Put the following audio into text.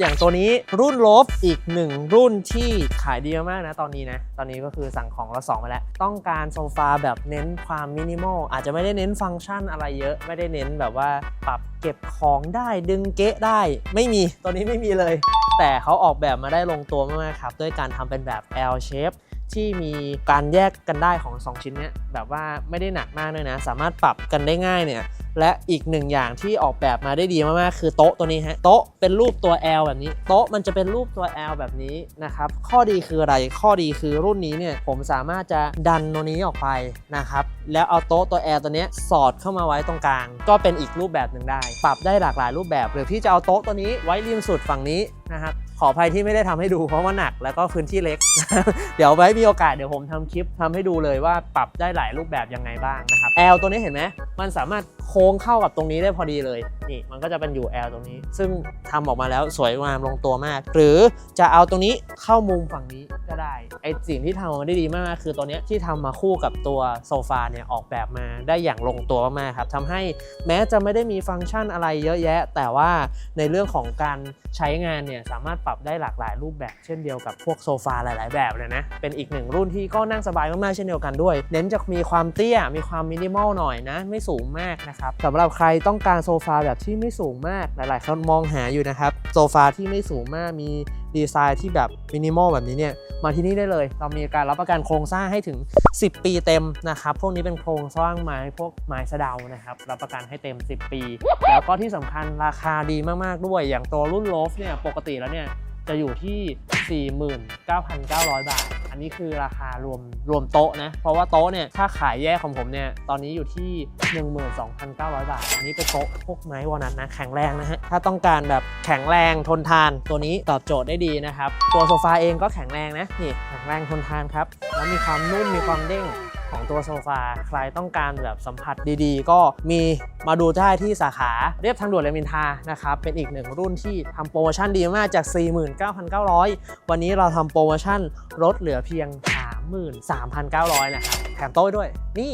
อย่างตัวนี้รุ่นโลฟอีกหนึ่งรุ่นที่ขายดีมากนะตอนนี้นะ ตอนนี้ก็คือสั่งของเราสองไปแล้ว ต้องการโซฟาแบบเน้นความมินิมอลอาจจะไม่ได้เน้นฟังก์ชันอะไรเยอะ ไม่ได้เน้นแบบว่าปรับเก็บของได้ดึงเกะได้ ไม่มีตัวนี้ไม่มีเลย แต่เขาออกแบบมาได้ลงตัวมากๆครับ ด้วยการทำเป็นแบบ L shape ที่มีการแยกกันได้ของ 2 ชิ้นเนี้ยแบบว่าไม่ได้หนักมากด้วยนะ สามารถปรับกันได้ง่ายเนี่ยและอีกหนึ่งอย่างที่ออกแบบมาได้ดีมากๆคือโต๊ะตัวนี้ฮะโต๊ะเป็นรูปตัว L แบบนี้ โต๊ะมันจะเป็นรูปตัว L แบบนี้นะครับข้อดีคืออะไรข้อดีคือรุ่นนี้เนี่ยผมสามารถจะดันตัวนี้ออกไปนะครับแล้วเอาโต๊ะตัว L ตัวนี้สอดเข้ามาไว้ตรงกลาง ก็เป็นอีกรูปแบบหนึ่งได้ ปรับได้หลากหลายรูปแบบ หรือพี่จะเอาโต๊ะตัวนี้ไว้ริมสุดฝั่งนี้นะครับ ขออภัยที่ไม่ได้ทำให้ดูเพราะว่าหนักแล้วก็พื้นที่เล็ก เดี๋ยวไว้มีโอกาสเดี๋ยวผมทำคลิปทำให้ดูเลยว่าปรับได้หลายรูปแบบยังไงบ้างนะครับแอลตัวนี้เห็นไหมมันสามารถโค้งเข้ากับตรงนี้ได้พอดีเลยนี่มันก็จะเป็นอยู่ L ตรงนี้ ซึ่งทำออกมาแล้วสวยงามลงตัวมาก หรือจะเอาตรงนี้เข้ามุมฝั่งนี้ก็ได้ไอสิ่งที่ทำออกมาได้ดีมากๆคือตัวนี้ที่ทำมาคู่กับตัวโซฟาเนี่ยออกแบบมาได้อย่างลงตัวมากครับทำให้แม้จะไม่ได้มีฟังก์ชันอะไรเยอะแยะ แต่ว่าในเรื่องของการใช้งานเนี่ยสามารถปรับได้หลากหลายรูปแบบ เช่นเดียวกับพวกโซฟาหลาย ๆ แบบเลยนะเป็นอีกหนึ่งรุ่นที่ก็นั่งสบายมากๆเช่นเดียวกันด้วย เน้นจะมีความเตี้ยมีความมินิมอลหน่อยนะ ไม่สูงมากนะครับสำหรับใครต้องการโซฟาแบบที่ไม่สูงมากหลายๆคนมองหาอยู่นะครับโซฟาที่ไม่สูงมากมีดีไซน์ที่แบบมินิมอลแบบนี้เนี่ยมาที่นี่ได้เลย เรามีการรับประกันโครงสร้างให้ถึง 10 ปีเต็มนะครับพวกนี้เป็นโครงสร้างไม้พวกไม้สะเดานะครับรับประกันให้เต็ม 10 ปี แล้วก็ที่สำคัญราคาดีมากๆด้วย อย่างตัวรุ่นโลฟเนี่ยปกติแล้วเนี่ยจะอยู่ที่ 49,900 บาท อันนี้คือราคารวมรวมโต๊ะนะ เพราะว่าโต๊ะเนี่ยถ้าขายแยกของผมเนี่ยตอนนี้อยู่ที่ 12,900 บาท อันนี้เป็นโต๊ะพวกไม้วอนัทนะแข็งแรงนะฮะถ้าต้องการแบบแข็งแรงทนทานตัวนี้ตอบโจทย์ได้ดีนะครับ ตัวโซฟาเองก็แข็งแรงนะนี่แข็งแรงทนทานครับแล้วมีความนุ่มมีความเด้ง ของตัวโซฟา ใครต้องการแบบสัมผัสดีๆ ก็มีมาดูได้ที่สาขาเรียบทางด่วนรามอินทานะครับ เป็นอีกหนึ่งรุ่นที่ทำโปรโมชั่นดีมากจาก 49,900 วันนี้เราทำโปรโมชั่นลดเหลือเพียง 33,900 นะครับ แถมโต๊ะด้วย นี่